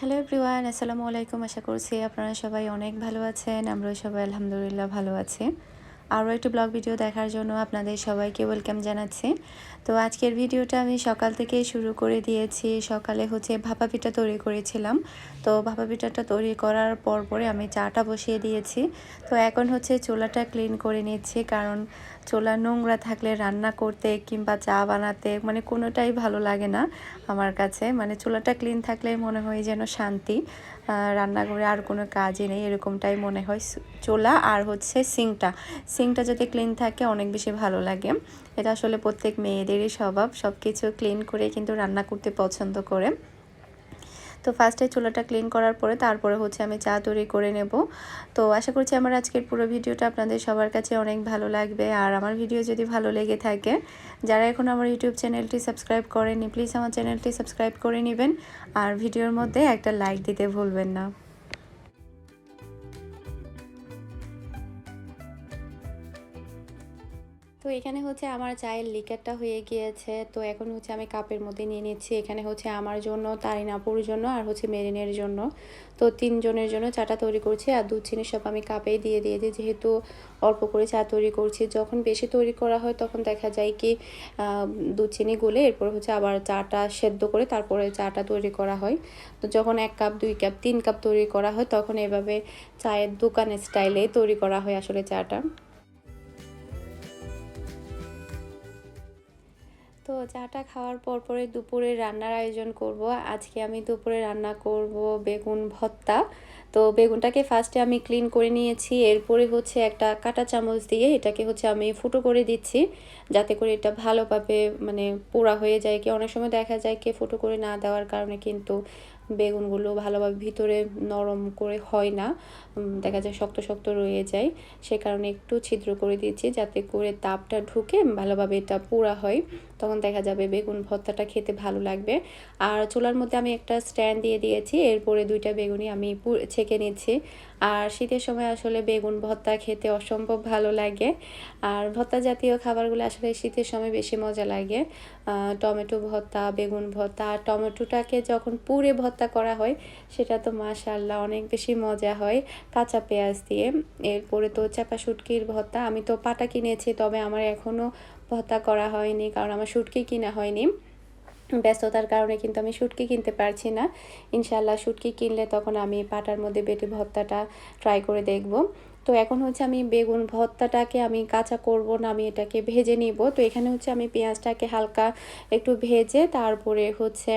Hello everyone আসসালামু আলাইকুম আশা করছি আপনারা সবাই অনেক ভালো আছেন আমরাও সবাই আলহামদুলিল্লাহ ভালো আছি আরও একটি ব্লগ ভিডিও দেখার জন্য আপনাদের সবাইকে ওয়েলকাম জানাচ্ছি তো আজকের ভিডিওটা আমি সকাল থেকে শুরু করে দিয়েছি সকালে হচ্ছে ভাপা পিঠা তৈরি করেছিলাম তো ভাপা পিঠাটা তৈরি করার পর পরে আমি চাটা বসিয়ে দিয়েছি তো এখন হচ্ছে চুলাটা ক্লিন করে নিচ্ছি কারণ চোলা নোংরা থাকলে রান্না করতে কিংবা চা বানাতে মানে কোনোটাই ভালো লাগে না আমার কাছে। মানে চোলাটা ক্লিন থাকলে মনে হয় যেন শান্তি। রান্নাঘরে আর কোনো কাজই নেই, এরকমটাই মনে হয়। চোলা আর হচ্ছে সিংটা। সিংটা যদি ক্লিন থাকে অনেক বেশি ভালো লাগে। এটা আসলে প্রত্যেক মেয়েদেরই স্বভাব। সব কিছু ক্লিন করে কিন্তু রান্না করতে পছন্দ করে। তো ফার্স্টে চুলাটা ক্লিন করার পরে তারপরে হচ্ছে আমি চা তৈরি করে নেব। তো আশা করছি আমার আজকের পুরো ভিডিওটা আপনাদের সবার কাছে অনেক ভালো লাগবে। আর আমার ভিডিও যদি ভালো লেগে থাকে, যারা এখন আমার ইউটিউব চ্যানেলটি সাবস্ক্রাইব করেনি প্লিজ আমার চ্যানেলটি সাবস্ক্রাইব করে নেবেন। আর ভিডিওর মধ্যে একটা লাইক দিতে ভুলবেন না। তো এখানে হচ্ছে আমার চায়ের লিকারটা হয়ে গিয়েছে। তো এখন হচ্ছে আমি কাপের মধ্যে নিয়ে নিচ্ছি। এখানে হচ্ছে আমার জন্য, তারিনাপুর জন্য আর হচ্ছে মেরিনের জন্য। তো তিনজনের জন্য চাটা তৈরি করছি আর দুধ, চিনি সব আমি কাপেই দিয়ে দিয়েছি। যেহেতু অল্প করে চা তৈরি করছি, যখন বেশি তৈরি করা হয় তখন দেখা যায় কি দুধ, চিনি গুলে এরপর হচ্ছে আবার চাটা সেদ্ধ করে তারপরে চাটা তৈরি করা হয়। তো যখন এক কাপ, দুই কাপ, তিন কাপ তৈরি করা হয় তখন এভাবে চায়ের দোকানের স্টাইলে তৈরি করা হয় আসলে চাটা। তো চাটা খাওয়ার পর পরে দুপুরে রান্নার আয়োজন করব। আজকে আমি দুপুরে রান্না করব বেগুন ভর্তা। তো বেগুনটাকে ফার্স্টে আমি ক্লিন করে নিয়েছি। এরপরে হচ্ছে একটা কাটা চামচ দিয়ে এটাকে হচ্ছে আমি ফুটো করে দিচ্ছি, যাতে করে এটা ভালোভাবে মানে পোড়া হয়ে যায়। কি অনেক সময় দেখা যায় কি ফুটো করে না দেওয়ার কারণে কিন্তু বেগুনগুলো ভালোভাবে ভিতরে নরম করে হয় না দেখা যায় শক্ত শক্ত রয়ে যায়। সে কারণে একটু ছিদ্র করে দিচ্ছি যাতে করে তাপটা ঢুকে ভালোভাবে এটা পোড়া হয়। তখন দেখা যাবে বেগুন ভর্তাটা খেতে ভালো লাগবে। আর চুলার মধ্যে আমি একটা স্ট্যান্ড দিয়ে দিয়েছি, এরপরে দুইটা বেগুনি আমি ছেঁকে নিচ্ছি। আর শীতের সময় আসলে বেগুন ভর্তা খেতে অসম্ভব ভালো লাগে। আর ভর্তা জাতীয় খাবারগুলো আসলে শীতের সময় বেশি মজা লাগে। টমেটো ভর্তা, বেগুন ভর্তা, আর টমেটোটাকে যখন পুরে ভর্তা করা হয়, সেটা তো মাশাল্লাহ অনেক বেশি মজা হয়। কাঁচা পেঁয়াজ দিয়ে, এরপরে তো চাপা শুটকির ভর্তা, আমি তো পাটা কিনেছি, তবে আমার এখনও ভর্তা করা হয়নি, কারণ আমার শুটকি কিনা হয়নি। ব্যস্ততার কারণে কিন্তু আমি শুটকি কিনতে পারছি না। ইনশাল্লাহ শুটকি কিনলে তখন আমি পাটার মধ্যে বেটে ভত্তাটা ট্রাই করে দেখব। তো এখন হচ্ছে আমি বেগুন ভর্তাটাকে আমি কাঁচা করব না, আমি এটাকে ভেজে নিব। তো এখানে হচ্ছে আমি পেঁয়াজটাকে হালকা একটু ভেজে তারপরে হচ্ছে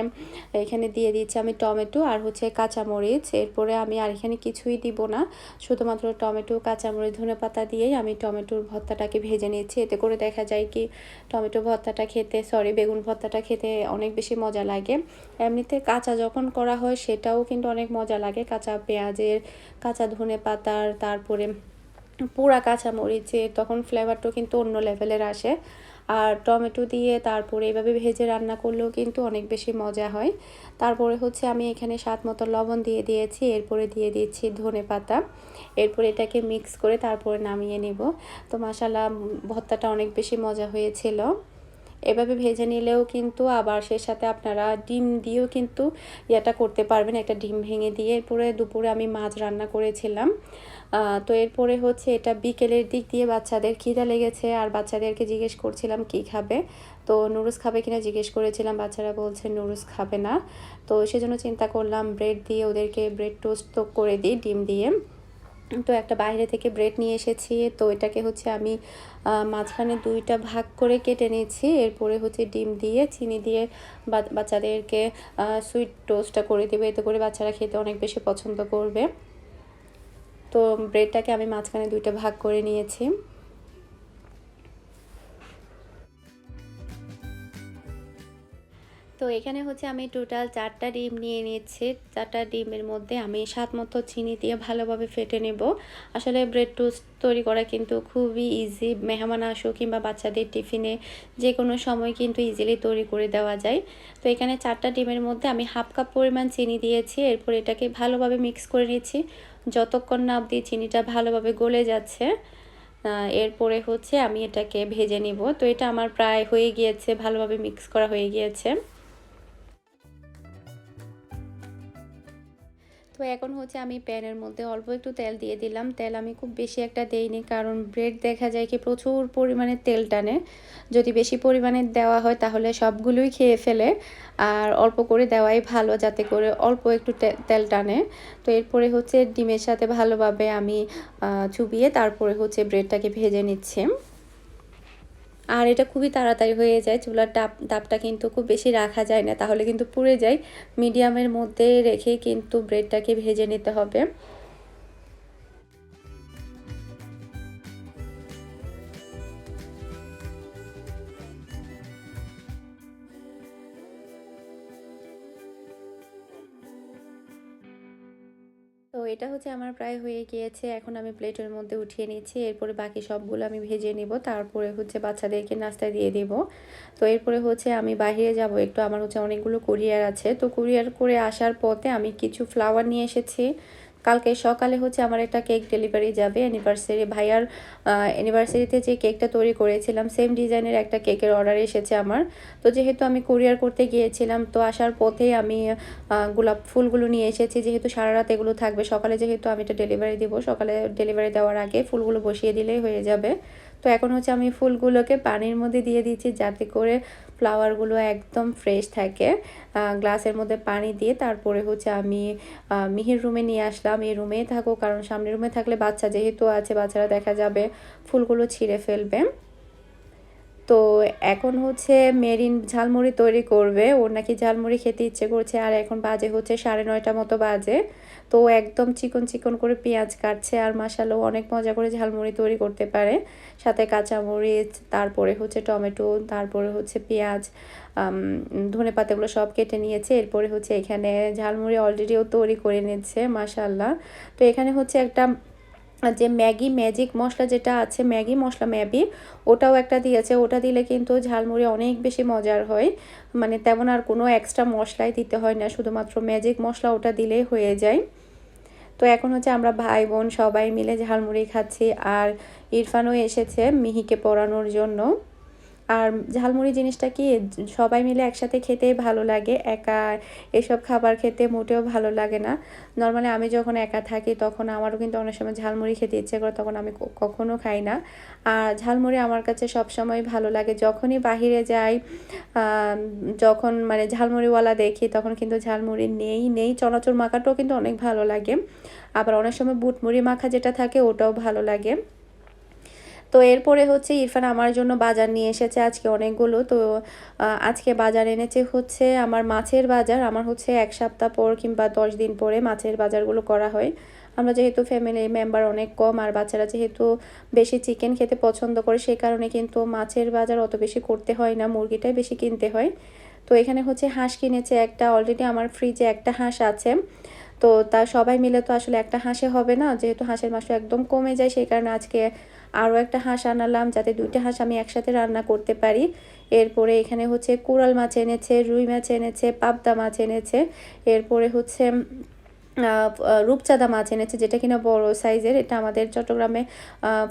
এখানে দিয়ে দিচ্ছি আমি টমেটো আর হচ্ছে কাঁচামরিচ। এরপরে আমি আর এখানে কিছুই দিব না, শুধুমাত্র টমেটো, কাঁচামরিচ, ধনে পাতা দিয়েই আমি টমেটোর ভর্তাটাকে ভেজে নিচ্ছি। এতে করে দেখা যায় কি টমেটো ভর্তাটা খেতে সরি বেগুন ভর্তাটা খেতে অনেক বেশি মজা লাগে। এমনিতে কাঁচা যখন করা হয় সেটাও কিন্তু অনেক মজা লাগে। কাঁচা পেঁয়াজের, কাঁচা ধনে পাতার, তারপরে পুরা কাঁচামরিচের তখন ফ্লেভারটাও কিন্তু অন্য লেভেলের আসে। আর টমেটো দিয়ে তারপরে এভাবে ভেজে রান্না করলেও কিন্তু অনেক বেশি মজা হয়। তারপরে হচ্ছে আমি এখানে স্বাদ মতো লবণ দিয়ে দিয়েছি, এরপরে দিয়ে দিচ্ছি ধনে পাতা। এরপরে এটাকে মিক্স করে তারপরে নামিয়ে নেব। তো মশালা ভর্তাটা অনেক বেশি মজা হয়েছিল। এভাবে ভেজে নিলেও কিন্তু আবার সে সাথে আপনারা ডিম দিয়েও কিন্তু ইয়েটা করতে পারবেন। একটা ডিম ভেঙে দিয়ে এরপরে দুপুরে আমি মাছ রান্না করেছিলাম। তো এরপরে হচ্ছে এটা বিকেলের দিক দিয়ে বাচ্চাদের খিদা লেগেছে, আর বাচ্চাদেরকে জিজ্ঞেস করছিলাম কি খাবে। তো নুডলস খাবে কিনা জিজ্ঞেস করেছিলাম, বাচ্চারা বলছে নুডলস খাবে না। তো সেজন্য চিন্তা করলাম ব্রেড দিয়ে ওদেরকে ব্রেড টোস্ট তো করে দিই, ডিম দিয়ে। তো একটা বাইরে থেকে ব্রেড নিয়ে এসেছি, তো এটাকে হচ্ছে আমি মাঝখানে দুইটা ভাগ করে কেটে নিয়েছি। এরপরে হচ্ছে ডিম দিয়ে চিনি দিয়ে বাচ্চাদেরকে সুইট টোস্টটা করে দেবে। এতে করে বাচ্চারা খেতে অনেক বেশি পছন্দ করবে। তো ব্রেডটাকে আমি মাঝখানে দুইটা ভাগ করে নিয়েছি। তো এখানে হচ্ছে আমি টোটাল চারটা ডিম নিয়ে নিচ্ছি চারটা ডিমের মধ্যে আমি স্বাদ মতো চিনি দিয়ে ভালোভাবে ফেটে নেব। আসলে ব্রেড টোস্ট তৈরি করা কিন্তু খুবই ইজি মেহমান আসো কিংবা বাচ্চাদের টিফিনে যে কোনো সময় কিন্তু ইজিলি তৈরি করে দেওয়া যায়। তো এখানে চারটা ডিমের মধ্যে আমি হাফ কাপ পরিমাণ চিনি দিয়েছি। এরপর এটাকে ভালোভাবে মিক্স করে নিচ্ছি যতক্ষণ না অবধি চিনিটা ভালোভাবে গলে যাচ্ছে এরপরে হচ্ছে আমি এটাকে ভেজে নিব। তো এটা আমার প্রায় হয়ে গিয়েছে, ভালোভাবে মিক্স করা হয়ে গিয়েছে। এখন হচ্ছে আমি প্যানের মধ্যে অল্প একটু তেল দিয়ে দিলাম। তেল আমি খুব বেশি একটা দেইনি, কারণ ব্রেড দেখা যায় কি প্রচুর পরিমাণে তেল টানে। যদি বেশি পরিমাণে দেওয়া হয় তাহলে সবগুলোই খেয়ে ফেলে, আর অল্প করে দেওয়াই ভালো যাতে করে অল্প একটু তেল টানে। তো এরপরে হচ্ছে ডিমের সাথে ভালোভাবে আমি চুবিয়ে তারপরে হচ্ছে ব্রেডটাকে ভেজে নিচ্ছি। আর এটা খুবই তাড়াতাড়ি হয়ে যায়, চুলার তাপ তাপটা কিন্তু খুব বেশি রাখা যায় না, তাহলে কিন্তু পুড়ে যায়। মিডিয়ামের মধ্যে রেখে কিন্তু ব্রেডটাকে ভেজে নিতে হবে। এটা হচ্ছে আমার প্রায় হয়ে গিয়েছে। এখন আমি প্লেটের মধ্যে উঠিয়ে নিচ্ছি। এরপরে বাকি সবগুলো আমি ভেজে নিব। তারপরে হচ্ছে বাচ্চাদেরকে নাস্তা দিয়ে দিব। তো এরপরে হচ্ছে আমি বাহিরে যাব। একটু আমার হচ্ছে অনেকগুলো কুরিয়ার আছে। তো কুরিয়ার করে আসার পথে আমি কিছু ফ্লাওয়ার নিয়ে এসেছি। কালকে সকালে হচ্ছে আমার একটা কেক ডেলিভারি যাবে অ্যানিভার্সারি ভাইয়ার অ্যানিভার্সারিতে যে কেকটা তৈরি করেছিলাম সেম ডিজাইনের একটা কেকের অর্ডার এসেছে আমার। তো যেহেতু আমি কুরিয়ার করতে গিয়েছিলাম, তো আসার পথেই আমি গোলাপ ফুলগুলো নিয়ে এসেছি। যেহেতু সারা রাত এগুলো থাকবে, সকালে যেহেতু আমি এটা ডেলিভারি দিব, সকালে ডেলিভারি দেওয়ার আগে ফুলগুলো বসিয়ে দিলেই হয়ে যাবে। তো এখন হচ্ছে আমি ফুলগুলোকে পানির মধ্যে দিয়ে দিচ্ছি, যাতে করে ফ্লাওয়ারগুলো একদম ফ্রেশ থাকে। গ্লাসের মধ্যে পানি দিয়ে তারপরে হচ্ছে আমি মিহির রুমে নিয়ে আসলাম। এই রুমেই থাকো, কারণ সামনের রুমে থাকলে বাচ্চা যেহেতু আছে, বাচ্চারা দেখা যাবে ফুলগুলো ছিঁড়ে ফেলবে। তো এখন হচ্ছে মেরিন ঝালমুড়ি তৈরি করবে। ওর নাকি ঝালমুড়ি খেতে ইচ্ছে করছে। আর এখন বাজে হচ্ছে সাড়ে নয়টা মতো বাজে। তো একদম চিকন চিকন করে পেঁয়াজ কাটছে আর মাসালো অনেক মজা করে ঝালমুড়ি তৈরি করতে পারে। সাথে কাঁচামরিচ, তারপরে হচ্ছে টমেটো, তারপরে হচ্ছে পেঁয়াজ ধনে পাতাগুলো সব কেটে নিয়েছে। এরপরে হচ্ছে এখানে ঝালমুড়ি অলরেডিও তৈরি করে নিচ্ছে মাসাল্লাহ তো এখানে হচ্ছে একটা যে ম্যাগি, ম্যাজিক মশলা যেটা আছে, ম্যাগি মশলা, ম্যাবি, ওটাও একটা দিয়েছে। ওটা দিলে কিন্তু ঝালমুড়ি অনেক বেশি মজার হয়। মানে তেমন আর কোনো এক্সট্রা মশলাই দিতে হয় না, শুধুমাত্র ম্যাজিক মশলা ওটা দিলেই হয়ে যায়। তো এখন হচ্ছে আমরা ভাই বোন সবাই মিলে ঝালমুড়ি খাচ্ছি। আর ইরফানও এসেছে মিহিকে পড়ানোর জন্য। আর ঝালমুড়ি জিনিসটা কি, সবাই মিলে একসাথে খেতেই ভালো লাগে? একা এসব খাবার খেতে মোটেও ভালো লাগে না। নর্মালি আমি যখন একা থাকি, তখন আমারও কিন্তু অনেক সময় ঝালমুড়ি খেতে ইচ্ছে করে, তখন আমি কখনো খাই না। আর ঝালমুড়ি আমার কাছে সব সময় ভালো লাগে। যখনই বাহিরে যাই যখন মানে ঝালমুড়িওয়ালা দেখি, তখন কিন্তু ঝালমুড়ি নেই নেই। চনাচুর মাখাটাও কিন্তু অনেক ভালো লাগে। আবার অনেক সময় বুটমুড়ি মাখা যেটা থাকে, ওটাও ভালো লাগে। তো এরপরে হচ্ছে ইরফান আমার জন্য বাজার নিয়ে এসেছে আজকে অনেকগুলো। তো আজকে বাজার এনেছে হচ্ছে আমার মাছের বাজার। আমার হচ্ছে এক সপ্তাহ পর কিংবা দশ দিন পরে মাছের বাজারগুলো করা হয়। আমরা যেহেতু ফ্যামিলি মেম্বার অনেক কম আর বাচ্চারা যেহেতু বেশি চিকেন খেতে পছন্দ করে সেই কারণে কিন্তু মাছের বাজার অত বেশি করতে হয় না, মুরগিটাই বেশি কিনতে হয়। তো এখানে হচ্ছে হাঁস কিনেছে একটা অলরেডি আমার ফ্রিজে একটা হাঁস আছে। তো তা সবাই মিলে তো আসলে একটা হাঁসে হবে না, যেহেতু হাঁসের মাংস একদম কমে যায়, সেই কারণে আজকে আরও একটা হাঁস আনালাম যাতে দুইটা হাঁস আমি একসাথে রান্না করতে পারি। এরপরে এখানে হচ্ছে কুড়াল মাছ এনেছে, রুই মাছ এনেছে, পাবদা মাছ এনেছে। এরপরে হচ্ছে রূপচাঁদা মাছ এনেছে যেটা কিনা বড় সাইজের। এটা আমাদের চট্টগ্রামে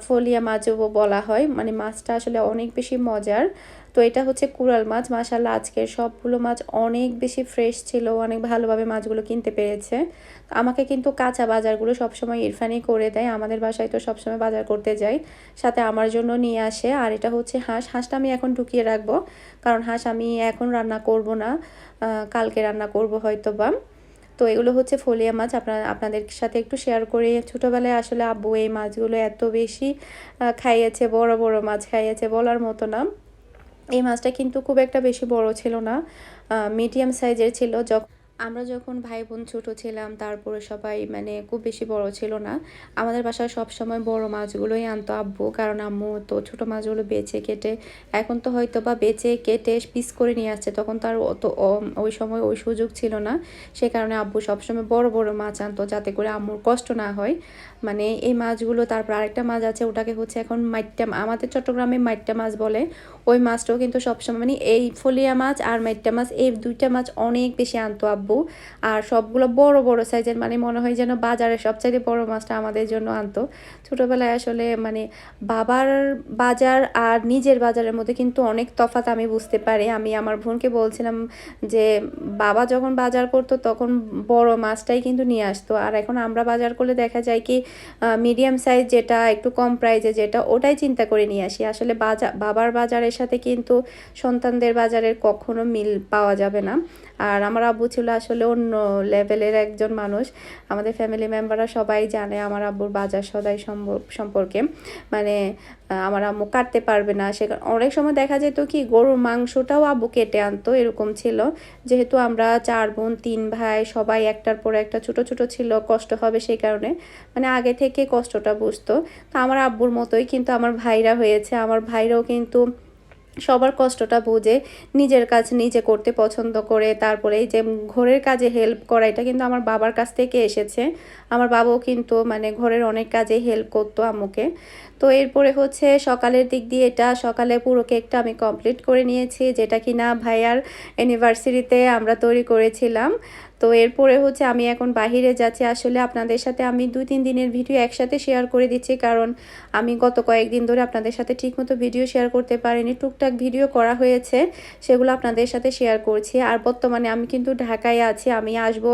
ফলিয়া মাছও বলা হয়। মানে মাছটা আসলে অনেক বেশি মজার। তো এটা হচ্ছে কুড়াল মাছ। মাসাল্লাহ আজকের সবগুলো মাছ অনেক বেশি ফ্রেশ ছিল, অনেক ভালোভাবে মাছগুলো কিনতে পেরেছে। আমাকে কিন্তু কাঁচা বাজারগুলো সবসময় ইরফানি করে দেয়, আমাদের বাসায় তো সবসময় বাজার করতে যাই। সাথে আমার জন্য নিয়ে আসে, আর এটা হচ্ছে হাঁস। হাঁসটা আমি এখন ঢুকিয়ে রাখব, কারণ হাঁস আমি এখন রান্না করব না কালকে রান্না করব হয়তো বা তো এগুলো হচ্ছে ফলিয়া মাছ, আপনার, আপনাদের সাথে একটু শেয়ার করে। ছোটোবেলায় আসলে আব্বু এই মাছগুলো এত বেশি খাইয়েছে, বড় বড় মাছ খাইয়েছে বলার মতো না। এই মাছটা কিন্তু খুব একটা বেশি বড় ছিল না মিডিয়াম সাইজের ছিল যখন আমরা যখন ভাই বোন ছোটো ছিলাম, তারপরে সবাই মানে খুব বেশি বড় ছিল না, আমাদের বাসায় সব সময় বড় মাছগুলোই আনতো আব্বু, কারণ আম্মু তো ছোটো মাছগুলো বেছে কেটে, এখন তো হয়তো বা বেছে কেটে পিস করে নিয়ে আসছে, তখন তার অত ওই সময় ওই সুযোগ ছিল না। সে কারণে আব্বু সবসময় বড় বড় মাছ আনতো, যাতে করে আম্মুর কষ্ট না হয়। মানে এই মাছগুলো, তারপর আরেকটা মাছ আছে, ওটাকে হচ্ছে এখন মাইট্টা, আমাদের চট্টগ্রামে মাইট্টা মাছ বলে, ওই মাছটাও কিন্তু সবসময় মানে এই ফলিয়া মাছ আর মাইট্টা মাছ, এই দুইটা মাছ অনেক বেশি আনতো আব্বু। আব্বু। আর সবগুলো বড় বড় সাইজের মানে মনে হয় যেন বাজারে সবচাইতে বড় মাছটা আমাদের জন্য আনতো। ছোটোবেলায় আসলে মানে বাবার বাজার আর নিজের বাজারের মধ্যে কিন্তু অনেক তফাত আমি বুঝতে পারি। আমি আমার বোনকে বলছিলাম যে, বাবা যখন বাজার করতো তখন বড় মাছটাই কিন্তু নিয়ে আসতো। আর এখন আমরা বাজার করলে দেখা যায় কি মিডিয়াম সাইজ যেটা, একটু কম প্রাইজে যেটা, ওটাই চিন্তা করে নিয়ে আসি। আসলে বাজার বাবার বাজারের সাথে কিন্তু সন্তানদের বাজারের কখনো মিল পাওয়া যাবে না। আর আমার আব্বু ছিল আসলে অন্য লেভেলের একজন মানুষ। আমাদের ফ্যামিলি মেম্বাররা সবাই জানে আমার আব্বুর বাজার সদাই সম্পর্কে। মানে আমার আম্মু কাটতে পারবে না। সে অনেক সময় দেখা যেত কি, গরুর মাংসটাও আব্বু কেটে আনতো, এরকম ছিল। যেহেতু আমরা চার বোন, তিন ভাই, সবাই একটার পর একটা ছোট ছোট ছিল, কষ্ট হবে সেই কারণে। মানে আগে থেকে কষ্টটা বুঝতো। তো আমার আব্বুর মতোই কিন্তু আমার ভাইরা হয়েছে। আমার ভাইরাও কিন্তু সবার কষ্টটা বুঝে নিজের কাজ নিজে করতে পছন্দ করে, তারপরে এই যে ঘরের কাজে হেল্প করা, এটা কিন্তু আমার বাবার কাছ থেকে এসেছে। আমার বাবাও কিন্তু মানে ঘরের অনেক কাজে হেল্প করতো আম্মুকে। তো এরপরে হচ্ছে সকালের দিক দিয়ে এটা, সকালে পুরো কেকটা আমি কমপ্লিট করে নিয়েছি, যেটা কি না ভাইয়ার অ্যানিভার্সারিতে আমরা তৈরি করেছিলাম। তো এরপরে হচ্ছে আমি এখন বাহিরে যাচ্ছি। আসলে আপনাদের সাথে আমি দুই, তিন দিনের ভিডিও একসাথে শেয়ার করে দিচ্ছি কারণ আমি গত কয়েকদিন ধরে আপনাদের সাথে ঠিকমতো ভিডিও শেয়ার করতে পারিনি। টুকটাক ভিডিও করা হয়েছে, সেগুলো আপনাদের সাথে শেয়ার করছি। আর বর্তমানে আমি কিন্তু ঢাকায় আছি। আমি আসব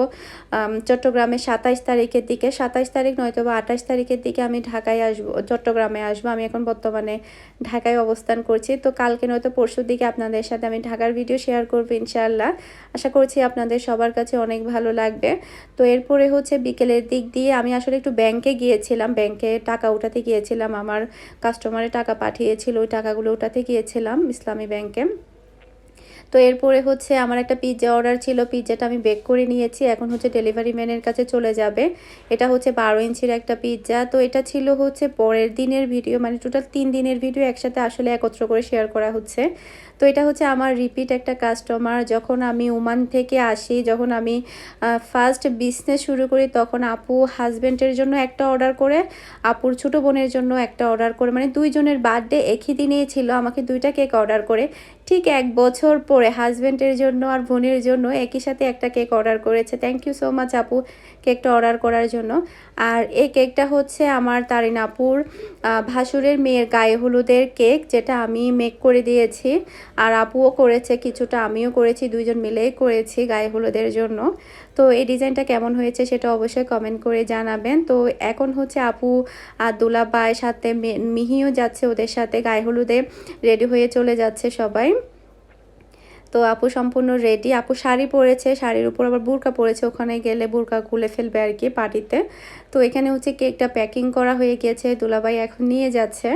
চট্টগ্রামে সাতাইশ তারিখের দিকে। সাতাইশ তারিখ নয়তো বা আঠাশ তারিখের দিকে আমি ঢাকায় আসব, চট্টগ্রামে আসব। আমি এখন বর্তমানে ঢাকায় অবস্থান করছি। তো কালকে নয়তো পরশুর দিকে আপনাদের সাথে আমি ঢাকার ভিডিও শেয়ার করব ইনশাআল্লাহ। আশা করছি আপনাদের সবার কাছে অনেক ভালো লাগবে। তো এরপরে হচ্ছে বিকেলের দিক দিয়ে আমি আসলে একটু ব্যাংকে গিয়েছিলাম। ব্যাংকে টাকা উঠাতে গিয়েছিলাম। আমার কাস্টমারে টাকা পাঠিয়েছিল। ওই টাকাগুলো উঠাতে গিয়েছিলাম ইসলামী ব্যাংকে তো এরপরে হচ্ছে আমার একটা পিৎজা অর্ডার ছিল পিৎজাটা আমি বেক করে নিয়েছি, এখন হচ্ছে ডেলিভারি ম্যানের কাছে চলে যাবে। এটা হচ্ছে বারো ইঞ্চির একটা পিৎজা তো এটা ছিল হচ্ছে পরের দিনের ভিডিও মানে টোটাল তিন দিনের ভিডিও একসাথে আসলে একত্র করে শেয়ার করা হচ্ছে। তো এটা হচ্ছে আমার রিপিট একটা কাস্টমার যখন আমি ওমান থেকে আসি, যখন আমি ফার্স্ট বিজনেস শুরু করি, তখন আপু হাজব্যান্ডের জন্য একটা অর্ডার করে, আপুর ছোটো বোনের জন্য একটা অর্ডার করে মানে দুইজনের বার্থডে একই দিনেই ছিল, আমাকে দুইটা কেক অর্ডার করে। ঠিক এক বছর পরে হাজব্যান্ডের জন্য আর বোনের জন্য একই সাথে একটা কেক অর্ডার করেছে। থ্যাংক ইউ সো মাচ আপু কেকটা অর্ডার করার জন্য। আর এই কেকটা হচ্ছে আমার তারিনাপুর ভাসুরের মেয়ের গায়ে হলুদের কেক যেটা আমি মেক করে দিয়েছি। আর আপুও করেছে কিছুটা, আমিও করেছি, দুইজন মিলেই করেছি গায়ে হলুদের জন্য। তো এই ডিজাইনটা কেমন হয়েছে সেটা অবশ্যই কমেন্ট করে জানাবেন। তো এখন হচ্ছে আপু আর দুলাবাই সাথে মিহিও যাচ্ছে ওদের সাথে, গায়ে হলুদে রেডি হয়ে চলে যাচ্ছে সবাই। তো আপু সম্পূর্ণ রেডি আপু শাড়ি পরেছে, শাড়ির উপর আবার বুরকা পরেছে, ওখানে গেলে বুরকা খুলে ফেলবে আর কি পার্টিতে। তো এখানে হচ্ছে কেকটা প্যাকিং করা হয়ে গিয়েছে দুলাবাই এখন নিয়ে যাচ্ছে।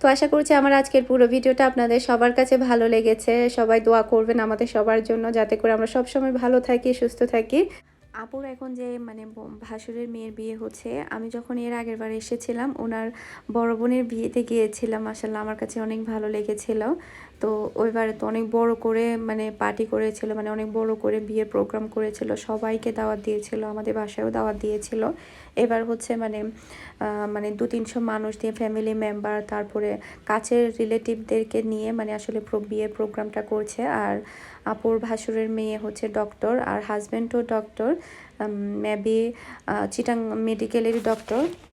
তো আশা করছি আমার আজকের পুরো ভিডিওটা আপনাদের সবার কাছে ভালো লেগেছে। সবাই দোয়া করবেন আমাদের সবার জন্য, যাতে করে আমরা সবসময় ভালো থাকি, সুস্থ থাকি। আপুর এখন যে মানে ভাসুরের মেয়ের বিয়ে হচ্ছে, আমি যখন এর আগের বার এসেছিলাম, ওনার বড় বোনের বিয়েতে গিয়েছিলাম মাসাল্লাহ আমার কাছে অনেক ভালো লেগেছিল। তো ওইবারে তো অনেক বড় করে মানে পার্টি করেছিল মানে অনেক বড় করে বিয়ের প্রোগ্রাম করেছিল, সবাইকে দাওয়াত দিয়েছিল, আমাদের বাসায়ও দাওয়াত দিয়েছিল। এবার হচ্ছে মানে মানে দু তিনশো মানুষ দিয়ে ফ্যামিলি মেম্বার তারপরে কাছের রিলেটিভদেরকে নিয়ে মানে আসলে বিয়ের প্রোগ্রামটা করছে, আর আপুর ভাসুরের মেয়ে হচ্ছে ডক্টর আর হাজব্যান্ডও ডক্টর মেবি চিটাং মেডিকেলেরই ডক্টর